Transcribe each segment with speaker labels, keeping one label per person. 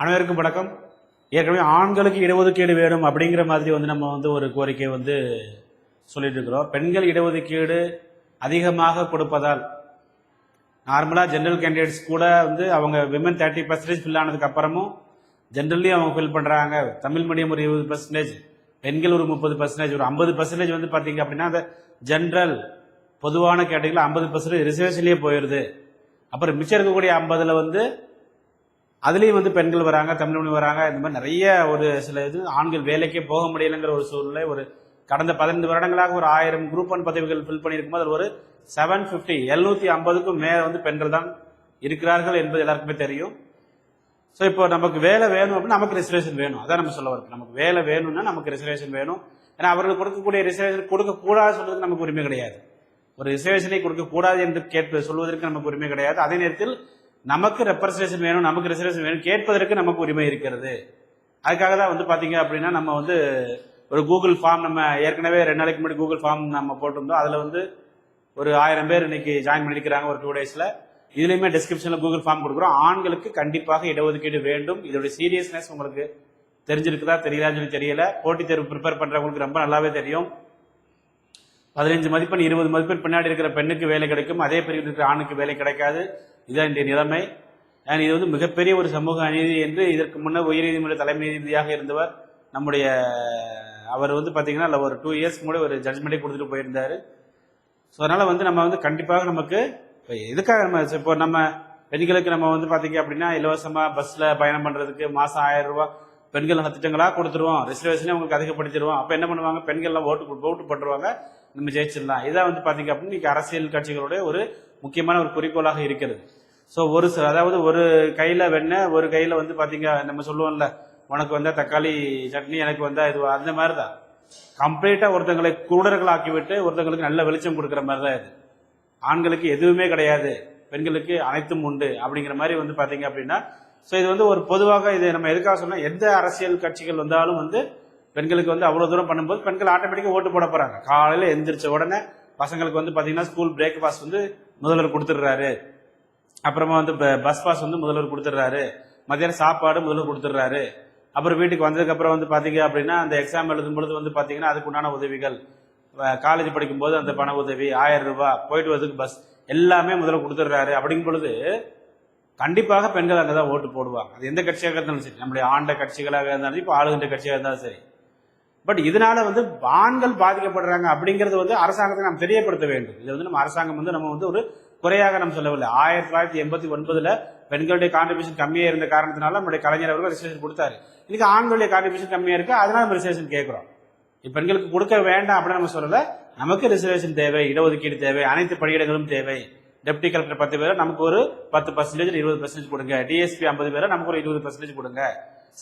Speaker 1: அனைவருக்கும் வணக்கம். ஏற்கனவே ஆண்களுக்கு இடஒதுக்கீடு வேணும் அப்படிங்கிற மாதிரி வந்து நம்ம வந்து ஒரு கோரிக்கை வந்து சொல்லிட்டு இருக்கிறோம். பெண்கள் இடஒதுக்கீடு அதிகமாக கொடுப்பதால் நார்மலாக ஜென்ரல் கேண்டிடேட்ஸ் கூட வந்து அவங்க விமன் தேர்ட்டி பர்சன்டேஜ் ஃபில் ஆனதுக்கு அப்புறமும் ஜென்ரல்லையும் அவங்க ஃபில் பண்ணுறாங்க தமிழ் மீடியம் ஒரு இருபது பர்சன்டேஜ் பெண்கள் ஒரு முப்பது பர்சன்டேஜ் ஒரு ஐம்பது பர்சன்டேஜ் வந்து பார்த்தீங்க அப்படின்னா அந்த ஜென்ரல் பொதுவான கேட்டகரியில் ஐம்பது பர்சன்டேஜ் ரிசர்வேஷன்லேயே போயிடுது அப்புறம் மிச்சம் இருக்கக்கூடிய ஐம்பதில் வந்து அதுலேயும் வந்து பெண்கள் வராங்க தமிழ்மொழி வராங்க. இந்த மாதிரி நிறைய ஒரு சில இது ஆண்கள் வேலைக்கே போக முடியலைங்கிற ஒரு சூழ்நிலை ஒரு கடந்த பதினைந்து வருடங்களாக ஒரு ஆயிரம் குரூப் ஒன் பதவிகள் ஃபில் பண்ணியிருக்கும் போது ஒரு செவன் ஃபிஃப்டி எழுநூத்தி ஐம்பதுக்கும் மேலே வந்து பெண்கள் தான் இருக்கிறார்கள் என்பது எல்லாருக்குமே தெரியும். ஸோ இப்போ நமக்கு வேலை வேணும் அப்படின்னா நமக்கு ரிசர்வேஷன் வேணும். அதான் நம்ம சொல்ல வரோம் நமக்கு வேலை வேணும்னா நமக்கு ரிசர்வேஷன் வேணும். ஏன்னா அவர்கள் கொடுக்கக்கூடிய ரிசர்வேஷன் கொடுக்கக்கூடாது சொல்றதுக்கு நமக்கு உரிமை கிடையாது. ஒரு ரிசர்வேஷனை கொடுக்கக்கூடாது என்று கேட்பது சொல்வதற்கு நமக்கு உரிமை கிடையாது. அதே நேரத்தில் நமக்கு ரெப்ரசன்டேஷன் வேணும் நமக்கு ரிசர்வேஷன் வேணும் கேட்பதற்கு நமக்கு உரிமை இருக்கிறது. அதுக்காக தான் வந்து பார்த்தீங்க அப்படின்னா நம்ம வந்து ஒரு கூகுள் ஃபார்ம் நம்ம ஏற்கனவே ரெண்டு நாளைக்கு முன்னாடி கூகுள் ஃபார்ம் நம்ம போட்டிருந்தோம். அதில் வந்து ஒரு ஆயிரம் பேர் இன்னைக்கு ஜாயின் பண்ணியிருக்கிறாங்க ஒரு டூ டேஸில் இதுலேயுமே டிஸ்கிரிப்ஷனில் கூகுள் ஃபார்ம் கொடுக்குறோம். ஆண்களுக்கு கண்டிப்பாக இடஒதுக்கீடு வேண்டும். இதோட சீரியஸ்னஸ் உங்களுக்கு தெரிஞ்சிருக்குதா தெரியலான்னு சொல்லி தெரியல. போட்டித் தேர்வு ப்ரிப்பேர் பண்ணுறவங்களுக்கு ரொம்ப நல்லாவே தெரியும். பதினஞ்சு மதிப்பெண் இருபது மதிப்பெண் பின்னாடி இருக்கிற பெண்ணுக்கு வேலை கிடைக்கும். அதே பிரிவில் இருக்கிற ஆணுக்கு வேலை கிடைக்காது. இதுதான் இன்றைய நிலைமை. அண்ட் இது வந்து மிகப்பெரிய ஒரு சமூக அநீதி என்று இதற்கு முன்னர் உயர்நீதிமன்ற தலைமை நீதிபதியாக இருந்தவர் நம்முடைய அவர் வந்து பார்த்தீங்கன்னா ஒரு டூ இயர்ஸ்க்கு முன்னாடி ஒரு ஜட்மெண்ட்டே கொடுத்துட்டு போயிருந்தாரு. ஸோ அதனால் வந்து நம்ம வந்து கண்டிப்பாக நமக்கு இப்போ எதுக்காக நம்ம இப்போ நம்ம பெண்களுக்கு நம்ம வந்து பார்த்தீங்க அப்படின்னா இலவசமாக பஸ்ஸில் பயணம் பண்ணுறதுக்கு மாதம் ஆயிரம் ரூபாய் பெண்கள் திட்டங்களாக கொடுத்துருவோம். ரிசர்வேஷனே உங்களுக்கு அதிகப்படுத்திடுவோம். அப்போ என்ன பண்ணுவாங்க? பெண்கள்லாம் ஓட்டு ஓட்டு போட்டுருவாங்க. நம்ம ஜெயிச்சிடலாம். இதான் வந்து பாத்தீங்க அப்படின்னா இன்னைக்கு அரசியல் கட்சிகளுடைய ஒரு முக்கியமான ஒரு குறிக்கோளாக இருக்கிறது. ஸோ ஒரு சில அதாவது ஒரு கையில வெண்ணெய் ஒரு கையில வந்து பாத்தீங்க நம்ம சொல்லுவோம்ல உனக்கு வந்தா தக்காளி சட்னி எனக்கு வந்தா இது அந்த மாதிரி தான் கம்ப்ளீட்டா ஒருத்தங்களை குருடர்களாக்கி விட்டு ஒருத்தங்களுக்கு நல்ல வெளிச்சம் கொடுக்குற மாதிரி தான் இது. ஆண்களுக்கு எதுவுமே கிடையாது பெண்களுக்கு அனைத்தும் உண்டு அப்படிங்கிற மாதிரி வந்து பாத்தீங்க அப்படின்னா ஸோ இது வந்து ஒரு பொதுவாக இது நம்ம எதுக்காக சொன்னால் எந்த அரசியல் கட்சிகள் வந்தாலும் வந்து பெண்களுக்கு வந்து அவ்வளோ தூரம் பண்ணும்போது பெண்கள் ஆட்டோமேட்டிக்காக ஓட்டு போட போகிறாங்க காலையில் எந்திரிச்ச உடனே பசங்களுக்கு வந்து பார்த்தீங்கன்னா ஸ்கூல் பிரேக்ஃபாஸ்ட் வந்து முதல்வர் கொடுத்துட்றாரு. அப்புறமா வந்து பஸ் பாஸ் வந்து முதல்வர் கொடுத்துட்றாரு. மத்தியானம் சாப்பாடு முதல்வர் கொடுத்துட்றாரு. அப்புறம் வீட்டுக்கு வந்ததுக்கப்புறம் வந்து பார்த்தீங்க அப்படின்னா அந்த எக்ஸாம் எழுதும் பொழுது வந்து பார்த்தீங்கன்னா அதுக்கு உண்டான உதவிகள். காலேஜ் படிக்கும்போது அந்த பண உதவி ஆயிரம் ரூபாய் போயிட்டு வரதுக்கு பஸ் எல்லாமே முதல்ல கொடுத்துட்றாரு. அப்படிங்கும் பொழுது கண்டிப்பாக பெண்கள் அங்கே தான் ஓட்டு போடுவாங்க. அது எந்த கட்சியாக இருந்தாலும் சரி நம்முடைய ஆண்ட கட்சிகளாக இருந்தாலும் இப்போ ஆளுகின்ற கட்சியாக இருந்தாலும் சரி. பட் இதனால வந்து ஆண்கள் பாதிக்கப்படுறாங்க அப்படிங்கிறது வந்து அரசாங்கத்தை நாம் தெரியப்படுத்த வேண்டும். இது வந்து நம்ம அரசாங்கம் வந்து நம்ம வந்து ஒரு குறையாக நம்ம சொல்லவில்லை. ஆயிரத்தி தொள்ளாயிரத்தி எண்பத்தி ஒன்பதுல பெண்களுடைய கான்ட்ரிபியூஷன் கம்மியா இருந்த காரணத்தினால நம்முடைய கலைஞர் அவர்கள் ரிசர்வேஷன் கொடுத்தாரு. இன்னைக்கு ஆண்களுடைய கான்ட்ரிபியூஷன் கம்மியா இருக்கு? அதனால நம்ம ரிசர்வேஷன் கேட்கிறோம். பெண்களுக்கு கொடுக்க வேண்டாம் அப்படின்னு நம்ம சொல்லல. நமக்கு ரிசர்வேஷன் தேவை இடஒதுக்கீடு தேவை அனைத்து பணியிடங்களும் தேவை. டெப்டி கலெக்டர் பத்து பேரை நமக்கு ஒரு பத்து பர்சன்டேஜ் இருபது பர்சன்டேஜ் கொடுங்க. டிஎஸ்பி ஐம்பது பேரை நமக்கு ஒரு இருபது பர்சன்டேஜ் கொடுங்க.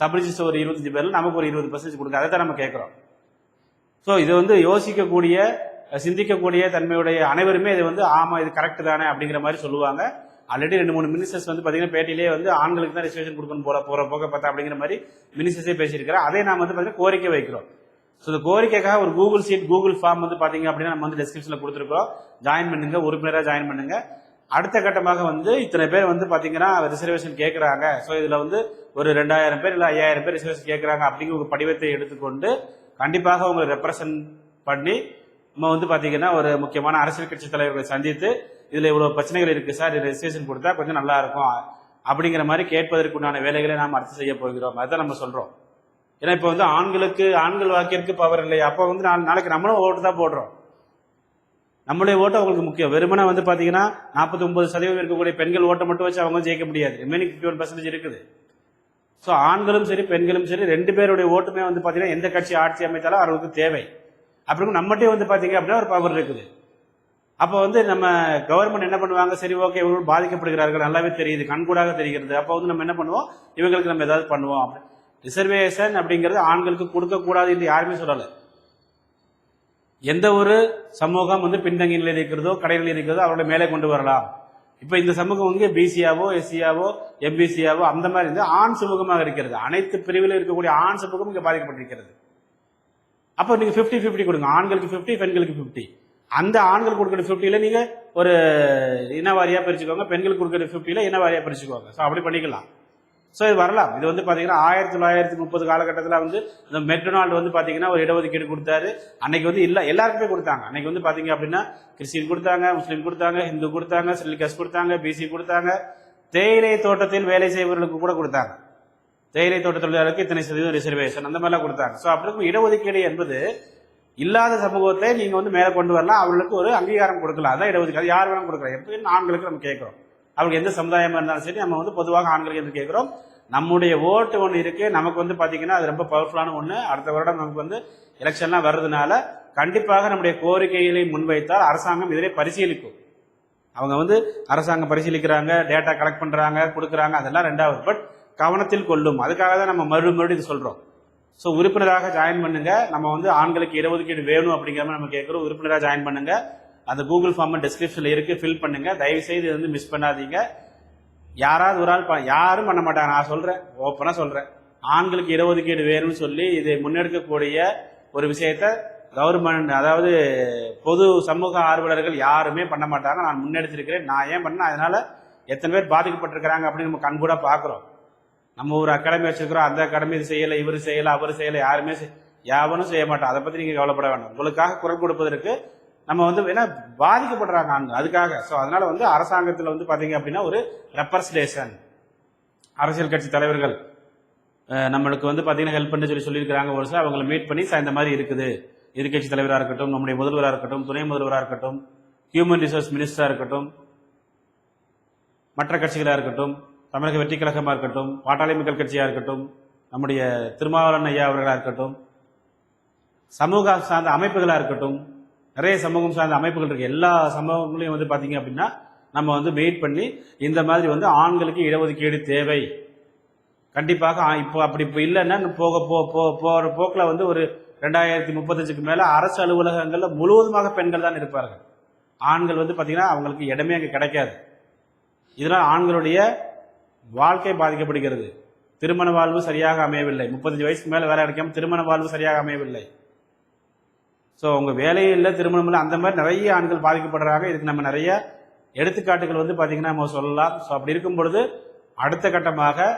Speaker 1: சப்ரிஜிஸ்ட் ஒரு இருபத்தஞ்சு பேர்ல நமக்கு ஒரு இருபது பர்சன்டேஜ் கொடுங்க அதை தான் நம்ம கேட்குறோம். ஸோ இது வந்து யோசிக்கக்கூடிய சிந்திக்கக்கூடிய தன்மையுடைய அனைவருமே இது வந்து ஆமாம் இது கரெக்ட் தானே அப்படிங்கிற மாதிரி சொல்லுவாங்க. ஆல்ரெடி ரெண்டு மூணு மினிஸ்டர்ஸ் வந்து பார்த்தீங்கன்னா பேட்டிலேயே வந்து ஆண்களுக்கு தான் ரிசர்வேஷன் கொடுக்கணும் போல போகிற போக பார்த்தா அப்படிங்கிற மாதிரி மினிஸ்டர்ஸே பேசியிருக்கிறேன் அதே நாம் வந்து பார்த்தீங்கன்னா கோரிக்கை வைக்கிறோம். ஸோ இந்த கோரிக்கைக்காக ஒரு கூகுள் சீட் கூகுள் ஃபார்ம் வந்து பார்த்தீங்க அப்படின்னா நம்ம வந்து டிஸ்கிரிப்ஷனில் கொடுத்துருக்கோம் ஜாயின் பண்ணுங்க உறுப்பினராக ஜாயின் பண்ணுங்க. அடுத்த கட்டமாக வந்து இத்தனை பேர் வந்து பார்த்தீங்கன்னா ரிசர்வேஷன் கேட்குறாங்க ஸோ இதில் வந்து ஒரு ரெண்டாயிரம் பேர் இல்லை ஐயாயிரம் பேர் ரிசர்வேஷன் கேட்குறாங்க அப்படிங்கிற ஒரு படிவத்தை எடுத்துக்கொண்டு கண்டிப்பாக உங்களை ரெப்ரசன்ட் பண்ணி நம்ம வந்து பார்த்தீங்கன்னா ஒரு முக்கியமான அரசியல் கட்சி தலைவர்களை சந்தித்து இதில் இவ்வளோ பிரச்சனைகள் இருக்குது சார் இது ரிசர்வேஷன் கொடுத்தா கொஞ்சம் நல்லா இருக்கும். அப்படிங்கிற மாதிரி கேட்பதற்குண்டான வேலைகளை நாம் அடுத்து செய்ய போகிறோம். அதான் நம்ம சொல்கிறோம் ஏன்னா இப்போ வந்து ஆண்களுக்கு ஆண்கள் வாக்கிற்கு பவர் இல்லை அப்போ வந்து நாளைக்கு நம்மளும் ஓட்டு தான் போடுறோம். நம்மளுடைய ஓட்டு அவங்களுக்கு முக்கியம். வெறுமனை வந்து பார்த்தீங்கன்னா நாற்பத்தி ஒன்பது சதவீதம் இருக்கக்கூடிய பெண்கள் ஓட்டை மட்டும் வச்சு அவங்க ஜெயிக்க முடியாது. ரிமைனிங் ஃபிஃப்டி ஒன் பர்சன்டேஜ் இருக்குது. ஸோ ஆண்களும் சரி பெண்களும் சரி ரெண்டு பேருடைய ஓட்டுமே வந்து பார்த்தீங்கன்னா எந்த கட்சி ஆட்சி அமைத்தாலும் அவர்களுக்கு தேவை. அப்படி நம்மகிட்டே வந்து பார்த்தீங்க அப்படின்னா ஒரு பவர் இருக்குது. அப்போ வந்து நம்ம கவர்மெண்ட் என்ன பண்ணுவாங்க? சரி ஓகே இவர்கள் பாதிக்கப்படுகிறார்கள். நல்லாவே தெரியுது. கண்கூடாக தெரிகிறது. அப்போ வந்து நம்ம என்ன பண்ணுவோம்? இவங்களுக்கு நம்ம ஏதாவது பண்ணுவோம். ரிசர்வேஷன் அப்படிங்கிறது ஆண்களுக்கு கொடுக்கக்கூடாது என்று யாருமே சொல்லலை. எந்த ஒரு சமூகம் வந்து பின்தங்கிய நிலையில் இருக்கிறதோ கடைகளில் இருக்கிறதோ அவர்களை மேலே கொண்டு வரலாம். இப்போ இந்த சமூகம் வந்து பிசியாவோ எஸ்சியாவோ எம்பிசியாவோ அந்த மாதிரி இருந்து ஆண் சமூகமாக இருக்கிறது. அனைத்து பிரிவில் இருக்கக்கூடிய ஆண் சமூகம் இங்கே பாதிக்கப்பட்டிருக்கிறது. அப்போ நீங்கள் ஃபிஃப்டி ஃபிஃப்டி கொடுங்க. ஆண்களுக்கு 50 பெண்களுக்கு 50 அந்த ஆண்கள் கொடுக்குற ஃபிஃப்டியில் நீங்கள் ஒரு இனவாரியாக பிரிச்சுக்கோங்க. பெண்கள் கொடுக்குற ஃபிஃப்டியில் இனவாரியாக பிரிச்சுக்கோங்க. ஸோ அப்படி பண்ணிக்கலாம். ஸோ இது வரலாம். இது வந்து பார்த்தீங்கன்னா ஆயிரத்தி தொள்ளாயிரத்தி முப்பது காலகட்டத்தில் வந்து இந்த மெக்டொனால்டு வந்து பார்த்தீங்கன்னா ஒரு இடஒதுக்கீடு கொடுத்தாரு. அன்னைக்கு வந்து இல்லை எல்லாருக்குமே கொடுத்தாங்க. அன்னைக்கு வந்து பார்த்தீங்க அப்படின்னா கிறிஸ்டின் கொடுத்தாங்க முஸ்லீம் கொடுத்தாங்க ஹிந்து கொடுத்தாங்க ஸ்ரீலிகஸ் கொடுத்தாங்க பிசி கொடுத்தாங்க. தேயிலை தோட்டத்தில் வேலை செய்பவர்களுக்கு கூட கொடுத்தாங்க. தேயிலை தோட்ட தொழிலாளருக்கு இத்தனை சதவீதம் ரிசர்வேஷன் அந்த மாதிரிலாம் கொடுத்தாங்க. ஸோ அப்படி இருக்கும் இடஒதுக்கீடு என்பது இல்லாத சமூகத்தை நீங்கள் வந்து மேலே கொண்டு வரலாம். அவர்களுக்கு ஒரு அங்கீகாரம் கொடுக்கலாம். அதான் இடஒதுக்கீடு. யார் வேணாலும் கொடுக்கலாம். எப்படின்னு ஆண்களுக்கு நம்ம கேட்குறோம். அவங்களுக்கு எந்த சமுதாயமாக இருந்தாலும் சரி நம்ம வந்து பொதுவாக ஆண்களுக்கு என்று கேட்குறோம்? நம்முடைய ஓட்டு ஒன்று இருக்குது நமக்கு வந்து பார்த்திங்கன்னா அது ரொம்ப பவர்ஃபுல்லான ஒன்று அடுத்த வருடம் நமக்கு வந்து எலெக்ஷன்லாம் வர்றதுனால கண்டிப்பாக நம்முடைய கோரிக்கைகளை முன்வைத்தால் அரசாங்கம் இதிலே பரிசீலிக்கும். அவங்க வந்து அரசாங்கம் பரிசீலிக்கிறாங்க டேட்டா கலெக்ட் பண்ணுறாங்க கொடுக்குறாங்க அதெல்லாம் ரெண்டாவது. பட் கவனத்தில் கொள்ளும். அதுக்காக தான் நம்ம மறுபடியும் மறுபடியும் இது சொல்கிறோம் ஸோ உறுப்பினராக ஜாயின் பண்ணுங்க. நம்ம வந்து ஆண்களுக்கு இடஒதுக்கீடு வேணும் அப்படிங்கிற மாதிரி நம்ம கேட்குறோம் உறுப்பினராக ஜாயின் பண்ணுங்க. அந்த கூகுள் ஃபார்ம் டிஸ்கிரிப்ஷனில் இருக்கு. ஃபில் பண்ணுங்க. தயவு செய்து இது வந்து மிஸ் பண்ணாதீங்க. யாராவது ஒரு ஆள் ப- யாரும் பண்ண மாட்டாங்க. நான் சொல்கிறேன் ஓப்பனாக சொல்கிறேன் ஆண்களுக்கு இடஒதுக்கீடு வேணும்னு சொல்லி இதை முன்னெடுக்கக்கூடிய ஒரு விஷயத்த கவர்மெண்ட் அதாவது பொது சமூக ஆர்வலர்கள் யாருமே பண்ண மாட்டாங்க. நான் முன்னெடுத்திருக்கிறேன். நான் ஏன் பண்ணேன்? அதனால் எத்தனை பேர் பாதிக்கப்பட்டிருக்கிறாங்க அப்படின்னு நம்ம கண்கூட பார்க்குறோம் நம்ம ஒரு அகாடமி வச்சிருக்கிறோம். அந்த அகாடமி இது செய்யலை இவர் செய்யலை அவர் செய்யலை யாருமே செய்- யாவனும் செய்ய மாட்டோம் அதை பற்றி நீங்கள் கவலைப்பட வேண்டாம். உங்களுக்காக குரல் கொடுப்பதற்கு நம்ம வந்து ஏன்னா பாதிக்கப்படுறாங்க ஆண்கள் அதுக்காக. ஸோ அதனால வந்து அரசாங்கத்தில் வந்து பார்த்தீங்க அப்படின்னா ஒரு ரெப்ரஸன்டேஷன் அரசியல் கட்சி தலைவர்கள் நம்மளுக்கு வந்து பார்த்தீங்கன்னா ஹெல்ப் பண்ணி சொல்லி சொல்லியிருக்கிறாங்க. ஒரு சில அவங்களை மீட் பண்ணி "சார், இந்த மாதிரி இருக்குது. எதிர்கட்சி தலைவராக இருக்கட்டும் நம்முடைய முதல்வராக இருக்கட்டும் துணை முதல்வராக இருக்கட்டும் ஹியூமன் ரிசோர்ஸ் மினிஸ்டராக இருக்கட்டும் மற்ற கட்சிகளாக இருக்கட்டும் தமிழக வெற்றி கழகமாக இருக்கட்டும் பாட்டாளி மக்கள் கட்சியாக இருக்கட்டும் நம்முடைய திருமாவளவன் ஐயா அவர்களாக இருக்கட்டும் சமூக சார்ந்த அமைப்புகளாக இருக்கட்டும் நிறைய சமூகம் சார்ந்த அமைப்புகள் இருக்குது எல்லா சமூகங்களையும் வந்து பார்த்தீங்க அப்படின்னா நம்ம வந்து வெயிட் பண்ணி இந்த மாதிரி வந்து ஆண்களுக்கு இடஒதுக்கீடு தேவை. கண்டிப்பாக இப்போ அப்படி இப்போ இல்லைன்னா போக போ போ போகிற போக்கில் வந்து ஒரு ரெண்டாயிரத்தி முப்பத்தஞ்சுக்கு மேலே அரசு அலுவலகங்களில் முழுவதுமாக பெண்கள் தான் இருப்பார்கள். ஆண்கள் வந்து பார்த்திங்கன்னா அவங்களுக்கு இடமே அங்கே கிடைக்காது. இதனால் ஆண்களுடைய வாழ்க்கை பாதிக்கப்படுகிறது. திருமண வாழ்வு சரியாக அமையவில்லை. முப்பத்தஞ்சு வயசுக்கு மேலே வேலை கிடைக்காம திருமண வாழ்வு சரியாக அமையவில்லை. ஸோ அவங்க வேலையே இல்லை திருமணம் இல்லை அந்த மாதிரி நிறைய ஆண்கள் பாதிக்கப்படுறாங்க. இதுக்கு நம்ம நிறைய எடுத்துக்காட்டுகள் வந்து பார்த்தீங்கன்னா நம்ம சொல்லலாம். ஸோ அப்படி இருக்கும் பொழுது அடுத்த கட்டமாக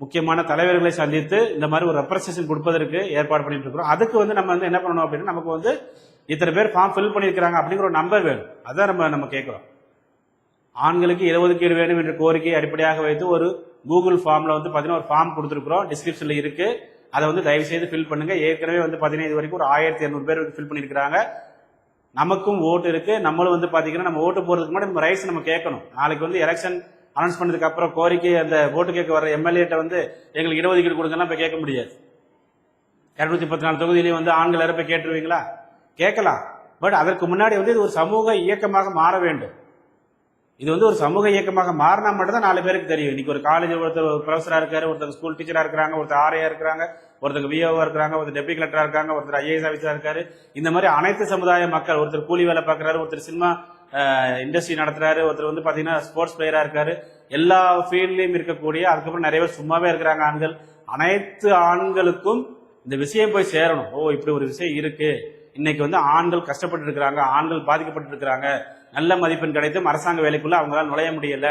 Speaker 1: முக்கியமான தலைவர்களை சந்தித்து இந்த மாதிரி ஒரு ரெப்ரசன்டேஷன் கொடுப்பதற்கு ஏற்பாடு பண்ணிட்டு இருக்கிறோம். அதுக்கு வந்து நம்ம வந்து என்ன பண்ணணும் அப்படின்னா நமக்கு வந்து இத்தனை பேர் ஃபார்ம் ஃபில் பண்ணியிருக்கிறாங்க அப்படிங்கிற ஒரு நம்பர் வேணும். அதான் நம்ம நம்ம கேட்குறோம். ஆண்களுக்கு இடஒதுக்கீடு வேணும் என்ற கோரிக்கையை அடிப்படையாக வைத்து ஒரு கூகுள் ஃபார்மில் வந்து பார்த்தீங்கன்னா ஒரு ஃபார்ம் கொடுத்துருக்குறோம். டிஸ்கிரிப்ஷனில் இருக்குது அதை வந்து தயவு செய்து ஃபில் பண்ணுங்க. ஏற்கனவே வந்து பார்த்தீங்கன்னா இது வரைக்கும் ஒரு ஆயிரத்தி இரநூறு பேர் வந்து ஃபில் பண்ணியிருக்கிறாங்க. நமக்கும் ஓட்டு இருக்கு. நம்மளும் வந்து பாத்தீங்கன்னா நம்ம ஓட்டு போறதுக்கு முன்னாடி நம்ம ரைட்ஸ் நம்ம கேட்கணும். நாளைக்கு வந்து எலெக்ஷன் அனௌன்ஸ் பண்ணதுக்கு அப்புறம் கோரிக்கை அந்த ஓட்டு கேட்க வர எம்எல்ஏட்ட வந்து எங்களுக்கு இடஒதுக்கீடு கொடுங்கன்னா இப்போ கேட்க முடியாது. இரநூத்தி பத்து நாலு தொகுதியிலையும் வந்து ஆண்கள் யாரும் போய் கேட்டுருவீங்களா? கேட்கலாம். பட் அதற்கு முன்னாடி வந்து இது ஒரு சமூக இயக்கமாக மாற வேண்டும். இது வந்து ஒரு சமூக இயக்கமாக மாறினா மட்டும் தான் நாலு பேருக்கு தெரியும். இன்னைக்கு ஒரு காலேஜ் ஒருத்தர் ப்ரொஃபஸராக இருக்காரு ஒருத்தர் ஸ்கூல் டீச்சராக இருக்காங்க ஒருத்தர் ஆர்ஐயா இருக்கிறாங்க ஒருத்தர் விஓவாக இருக்கிறாங்க ஒருத்தர் டெப்டி கலெக்டராக இருக்காங்க ஒருத்தர் ஐஏஎஸ் ஆஃபீஸராக இருக்காரு. இந்த மாதிரி அனைத்து சமுதாய மக்கள் ஒருத்தர் கூலி வேலை பார்க்குறாரு ஒருத்தர் சினிமா இண்டஸ்ட்ரி நடத்துறாரு ஒருத்தர் வந்து பார்த்தீங்கன்னா ஸ்போர்ட்ஸ் பிளேயராக இருக்காரு. எல்லா ஃபீல்ட்லேயும் இருக்கக்கூடிய அதுக்கப்புறம் நிறைய பேர் சும்மாவே இருக்கிறாங்க ஆண்கள். அனைத்து ஆண்களுக்கும் இந்த விஷயம் போய் சேரணும். ஓ இப்படி ஒரு விஷயம் இருக்கு. இன்னைக்கு வந்து ஆண்கள் கஷ்டப்பட்டு இருக்கிறாங்க ஆண்கள் பாதிக்கப்பட்டு இருக்கிறாங்க. நல்ல மதிப்பெண் கிடைத்தும் அரசாங்க வேலைக்குள்ள அவங்களால் நுழைய முடியல.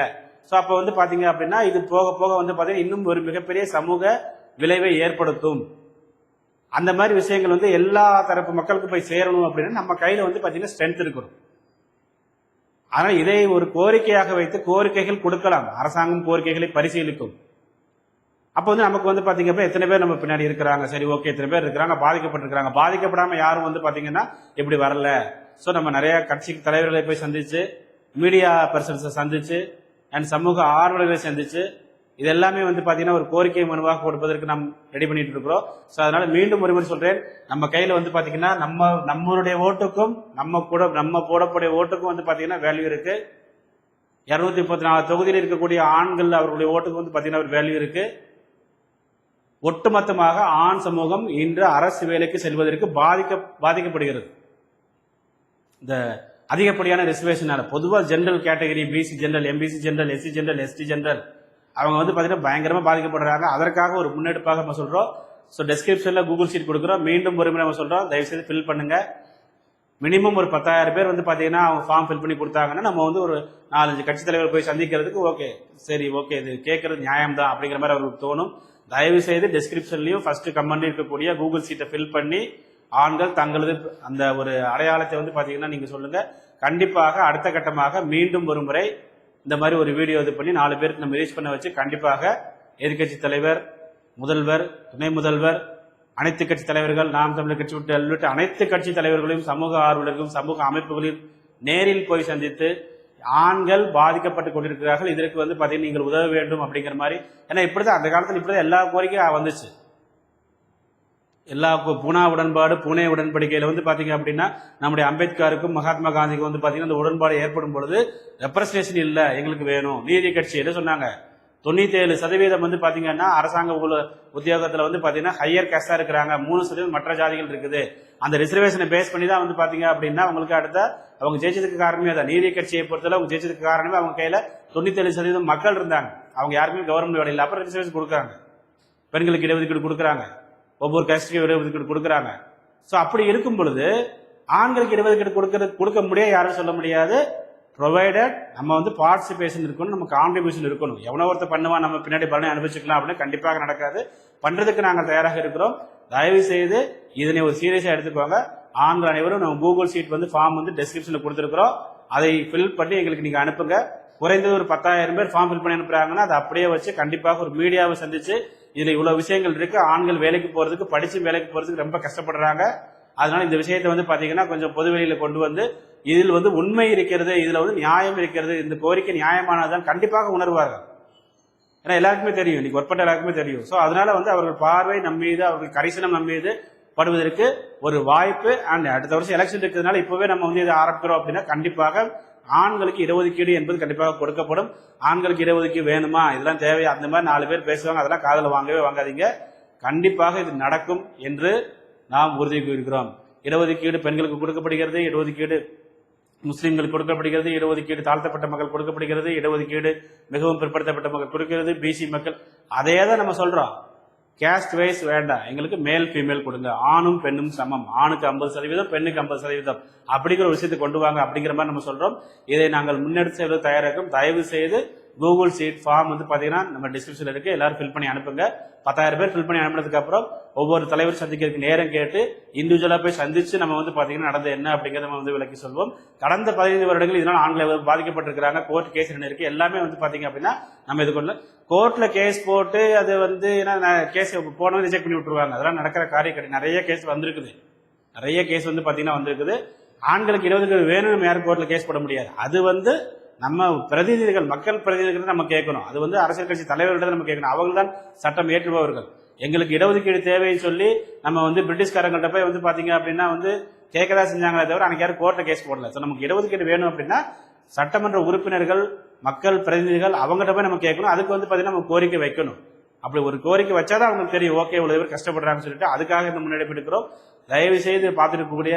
Speaker 1: ஸோ அப்போ வந்து பார்த்தீங்க அப்படின்னா இது போக போக வந்து பார்த்தீங்கன்னா இன்னும் ஒரு மிகப்பெரிய சமூக விளைவை ஏற்படுத்தும். அந்த மாதிரி விஷயங்கள் வந்து எல்லா தரப்பு மக்களுக்கும் போய் சேரணும் அப்படின்னா நம்ம கையில் வந்து பார்த்தீங்கன்னா ஸ்ட்ரென்த் இருக்கணும். ஆனால் இதை ஒரு கோரிக்கையாக வைத்து கோரிக்கைகள் கொடுக்கலாம். அரசாங்கம் கோரிக்கைகளை பரிசீலிக்கும். அப்போ வந்து நமக்கு வந்து பார்த்தீங்க அப்படின்னா எத்தனை பேர் நம்ம பின்னாடி இருக்கிறாங்க? சரி ஓகே எத்தனை பேர் இருக்கிறாங்க பாதிக்கப்பட்டிருக்கிறாங்க. பாதிக்கப்படாமல் யாரும் வந்து பார்த்தீங்கன்னா இப்படி வரல? ஸோ நம்ம நிறைய கட்சி தலைவர்களை போய் சந்திச்சு மீடியா பர்சன்ஸை சந்திச்சு அண்ட் சமூக ஆர்வலர்களை சந்திச்சு இது எல்லாமே வந்து பார்த்தீங்கன்னா ஒரு கோரிக்கை மனுவாக கொடுப்பதற்கு நாம் ரெடி பண்ணிட்டு இருக்கிறோம். ஸோ அதனால மீண்டும் ஒரு முறை சொல்றேன் நம்ம கையில வந்து பார்த்தீங்கன்னா நம்ம நம்மளுடைய ஓட்டுக்கும் நம்ம கூட நம்ம போடக்கூடிய ஓட்டுக்கும் வந்து பார்த்தீங்கன்னா வேல்யூ இருக்கு. இரநூத்தி முப்பத்தி நாலு தொகுதியில் இருக்கக்கூடிய ஆண்கள் அவர்களுடைய ஓட்டுக்கு வந்து பார்த்தீங்கன்னா ஒரு வேல்யூ இருக்கு. ஒட்டுமொத்தமாக ஆண் சமூகம் இன்று அரசு வேலைக்கு செல்வதற்கு பாதிக்க பாதிக்கப்படுகிறது. இந்த அதிகப்படியான ரிசர்வேஷனால பொதுவாக general category BC general MBC general SC general ST general அவங்க வந்து பார்த்தீங்கன்னா பயங்கரமாக பாதிக்கப்படுறாங்க. அதற்காக ஒரு முன்னெடுப்பாக நம்ம சொல்கிறோம் ஸோ டெஸ்கிரிப்ஷனில் கூகுள் ஷீட் கொடுக்குறோம். மீண்டும் ஒரு நம்ம சொல்கிறோம் தயவுசெய்து ஃபில் பண்ணுங்கள் மினிமம் ஒரு பத்தாயிரம் பேர் வந்து பார்த்தீங்கன்னா அவங்க ஃபார்ம் ஃபில் பண்ணி கொடுத்தாங்கன்னா நம்ம வந்து ஒரு நாலஞ்சு கட்சி தலைவர் போய் சந்திக்கிறதுக்கு ஓகே சரி ஓகே இது கேட்கறது நியாயம் தான் அப்படிங்கிற மாதிரி அவருக்கு தோணும். தயவு செய்து டிஸ்கிரிப்ஷன்லயும் ஃபர்ஸ்ட் இருக்கக்கூடிய கூகுள் சீட்டை ஃபில் பண்ணி ஆண்கள் தங்களது அந்த ஒரு அடையாளத்தை வந்து பார்த்தீங்கன்னா நீங்கள் சொல்லுங்கள் கண்டிப்பாக அடுத்த கட்டமாக மீண்டும் ஒரு முறை இந்த மாதிரி ஒரு வீடியோ இது பண்ணி நாலு பேருக்கு நம்ம ரீச் பண்ண வச்சு கண்டிப்பாக எதிர்க்கட்சி தலைவர் முதல்வர் துணை முதல்வர் அனைத்து கட்சி தலைவர்கள் நாம் தமிழர் கட்சி விட்டு உள்ளிட்ட அனைத்து கட்சி தலைவர்களையும் சமூக ஆர்வலர்களும் சமூக அமைப்புகளையும் நேரில் போய் சந்தித்து ஆண்கள் பாதிக்கப்பட்டு கொண்டிருக்கிறார்கள். இதற்கு வந்து பார்த்தீங்கன்னா நீங்கள் உதவ வேண்டும் அப்படிங்கிற மாதிரி. ஏன்னா இப்படிதான் அந்த காலத்தில் இப்படிதான் எல்லா கோரிக்கையும் வந்துச்சு. எல்லா கு- பூனா உடன்பாடு புனே உடன்படிக்கையில் வந்து பார்த்தீங்க அப்படின்னா நம்முடைய அம்பேத்கருக்கும் மகாத்மா காந்திக்கும் வந்து பார்த்தீங்கன்னா அந்த உடன்பாடு ஏற்படும் பொழுது ரெப்ரசன்டேஷன் இல்லை எங்களுக்கு வேணும். நீதி கட்சி என்ன சொன்னாங்க? தொண்ணூத்தி ஏழு சதவீதம் வந்து பார்த்தீங்கன்னா அரசாங்க உத்தியோகத்தில் வந்து பார்த்தீங்கன்னா ஹையர் கேஸ்டாக இருக்கிறாங்க. மூணு சதவீதம் மற்ற ஜாதிகள் இருக்குது. அந்த ரிசர்வேஷனை பேஸ் பண்ணி தான் வந்து பார்த்தீங்க அப்படின்னா அவங்களுக்கு அடுத்த அவங்க ஜெயிச்சதுக்கு காரணமே அதான். நீதி கட்சியை பொறுத்தவரை அவங்க ஜெயிச்சதுக்கு காரணமே அவங்க கையில் தொண்ணூத்தேழு சதவீதம் மக்கள் இருந்தாங்க. அவங்க யாருமே கவர்மெண்ட் வேலை இல்லை. அப்புறம் ரிசர்வேஷன் கொடுக்குறாங்க. பெண்களுக்கு இடஒதுக்கீடு கொடுக்குறாங்க. ஒவ்வொரு கேஸ்டுக்கும் இடஒதுக்கீடு கொடுக்குறாங்க. ஸோ அப்படி இருக்கும் பொழுது ஆண்களுக்கு இடஒதுக்கீடு கொடுக்கறது கொடுக்க முடியாது யாரும் சொல்ல முடியாது. ப்ரொவைடட் நம்ம வந்து பார்ட்டிசிபேஷன் இருக்கணும் நம்ம கான்ட்ரிபியூஷன் இருக்கணும். எவனோ ஒருத்தர் பண்ணுவான் நம்ம பின்னாடி பலனை அனுபவிச்சுக்கலாம் அப்படின்னு கண்டிப்பாக நடக்காது. பண்ணுறதுக்கு நாங்கள் தயாராக இருக்கிறோம். தயவு செய்து இதனை ஒரு சீரியஸாக எடுத்துக்கோங்க. ஆண்கள் அனைவரும் நம்ம கூகுள் ஷீட் வந்து ஃபார்ம் வந்து டெஸ்கிரிப்ஷனில் கொடுத்துருக்குறோம். அதை ஃபில் பண்ணி எங்களுக்கு நீங்கள் அனுப்புங்க. குறைந்தது ஒரு பத்தாயிரம் பேர் ஃபார்ம் ஃபில் பண்ணி அனுப்புறாங்கன்னா அதை அப்படியே வச்சு கண்டிப்பாக ஒரு மீடியாவை சந்திச்சு இதுல இவ்வளவு விஷயங்கள் இருக்கு. ஆண்கள் வேலைக்கு போறதுக்கு படிச்சு வேலைக்கு போறதுக்கு ரொம்ப கஷ்டப்படுறாங்க. அதனால இந்த விஷயத்தை வந்து பாத்தீங்கன்னா கொஞ்சம் பொதுவெளியில கொண்டு வந்து இதில் வந்து உண்மை இருக்கிறது இதுல வந்து நியாயம் இருக்கிறது இந்த கோரிக்கை நியாயமானதான் கண்டிப்பாக உணர்வார்கள். ஏன்னா எல்லாருக்குமே தெரியும். இன்னைக்கு ஒற்பட்ட எல்லாருக்குமே தெரியும். ஸோ அதனால வந்து அவர்கள் பார்வை நம்ம மீது அவர்கள் கரிசனம் நம்ம மீது படுவதற்கு ஒரு வாய்ப்பு. அண்ட் அடுத்த வருஷம் எலெக்ஷன் இருக்கிறதுனால இப்பவே நம்ம வந்து இதை ஆரம்பிக்கிறோம் அப்படின்னா கண்டிப்பாக ஆண்களுக்கு இடஒதுக்கீடு என்பது கண்டிப்பாக கொடுக்கப்படும். ஆண்களுக்கு இடஒதுக்கீடு வேணுமா? இதெல்லாம் தேவை அந்த மாதிரி நாலு பேர் பேசுவாங்க. அதெல்லாம் காதில் வாங்கவே வாங்காதீங்க. கண்டிப்பாக இது நடக்கும் என்று நாம் உறுதி கூறுகிறோம். இடஒதுக்கீடு பெண்களுக்கு கொடுக்கப்படுகிறது இடஒதுக்கீடு முஸ்லீம்களுக்கு கொடுக்கப்படுகிறது இடஒதுக்கீடு தாழ்த்தப்பட்ட மக்கள் கொடுக்கப்படுகிறது இடஒதுக்கீடு மிகவும் பிற்படுத்தப்பட்ட மக்கள் கொடுக்கிறது பிசி மக்கள். அதே தான் நம்ம சொல்றோம். கேஸ்ட் வைஸ் வேண்டாம் எங்களுக்கு மேல் ஃபீமேல் கொடுங்க. ஆணும் பெண்ணும் சமம். ஆணுக்கு ஐம்பது சதவீதம் பெண்ணுக்கு ஐம்பது சதவீதம். அப்படிங்கிற ஒரு விஷயத்தை கொண்டு வாங்க அப்படிங்கிற மாதிரி நம்ம சொல்றோம். இதை நாங்கள் முன்னெடுத்து செல்வது தயாராகும் தயவு செய்து கூகுள் சீட் ஃபார்ம் வந்து பார்த்தீங்கன்னா நம்ம டிஸ்கிரிப்ஷன்ல இருக்கு. எல்லாரும் ஃபில் பண்ணி அனுப்புங்க. பத்தாயிரம் பேர் ஃபில் பண்ணி அனுப்பினதுக்கப்புறம் ஒவ்வொரு தலைவர் சந்திக்கிறதுக்கு நேரம் கேட்டு இண்டிவிஜுவலாக போய் சந்திச்சு நம்ம வந்து பார்த்தீங்கன்னா நடந்த என்ன அப்படிங்கிறத நம்ம வந்து விளக்கி சொல்வோம். கடந்த பதினைந்து வருடங்கள் இதனால் ஆண்கள் பாதிக்கப்பட்டிருக்கிறாங்க. கோர்ட் கேஸ் என்ன இருக்கு. எல்லாமே வந்து பார்த்தீங்க அப்படின்னா நம்ம இது கொண்டு கோர்ட்டில் கேஸ் போட்டு அது வந்து கேஸ் போனது ரிஜெக்ட் பண்ணி விட்டுருவாங்க. அதெல்லாம் நடக்கிற காரியம் கிடையாது. நிறைய கேஸ் வந்திருக்குது. நிறைய கேஸ் வந்து பார்த்தீங்கன்னா வந்திருக்குது. ஆண்களுக்கு இருபது வேணும் நம்ம யாரும் கோர்ட்டில் கேஸ் போட முடியாது. அது வந்து நம்ம பிரதிநிதிகள் மக்கள் பிரதிநிதிகள் நம்ம கேட்கணும். அது வந்து அரசியல் கட்சி தலைவர்களிடம் நம்ம கேட்கணும். அவர்கள் தான் சட்டம் ஏற்றுபவர்கள் எங்களுக்கு இடஒதுக்கீடு தேவைன்னு சொல்லி நம்ம வந்து பிரிட்டிஷ்காரங்கள்ட்ட போய் வந்து பார்த்தீங்க அப்படின்னா வந்து கேட்கதா செஞ்சாங்களே தவிர அன்னைக்கு யாரும் கோர்ட்டில் கேஸ் போடல. ஸோ நமக்கு இடஒதுக்கீடு வேணும் அப்படின்னா சட்டமன்ற உறுப்பினர்கள் மக்கள் பிரதிநிதிகள் அவங்ககிட்ட போய் நம்ம கேட்கணும். அதுக்கு வந்து பார்த்தீங்கன்னா நம்ம கோரிக்கை வைக்கணும். அப்படி ஒரு கோரிக்கை வச்சாதான் அவங்களுக்கு தெரியும். ஓகே இவ்வளவு பேர் கஷ்டப்படுறாங்கன்னு சொல்லிட்டு அதுக்காக இந்த முன்னெடுப்பு எடுக்கிறோம். தயவு செய்து பார்த்துட்டு இருக்கக்கூடிய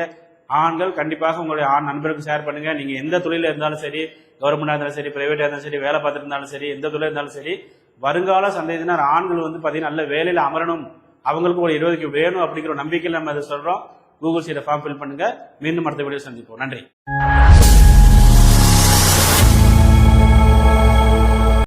Speaker 1: ஆண்கள் கண்டிப்பாக உங்களுடைய ஆண் நண்பருக்கு ஷேர் பண்ணுங்க. நீங்க எந்த தொழில இருந்தாலும் சரி கவர்மெண்டா இருந்தாலும் சரி பிரைவேட்டா இருந்தாலும் சரி வேலை பார்த்துட்டு இருந்தாலும் சரி எந்த தொழில் இருந்தாலும் சரி வருங்கால சந்ததியினர் ஆண்கள் வந்து பாத்தீங்கன்னா நல்ல வேலையில அமரணும். அவங்களுக்கும் ஒரு இருபதுக்கு வேணும் அப்படிங்கிற ஒரு நம்பிக்கையில் நம்ம அதை சொல்றோம். கூகுள் சீட்டை ஃபார்ம் ஃபில் பண்ணுங்க. மீண்டும் அடுத்த வீடியோ சந்திப்போம். நன்றி.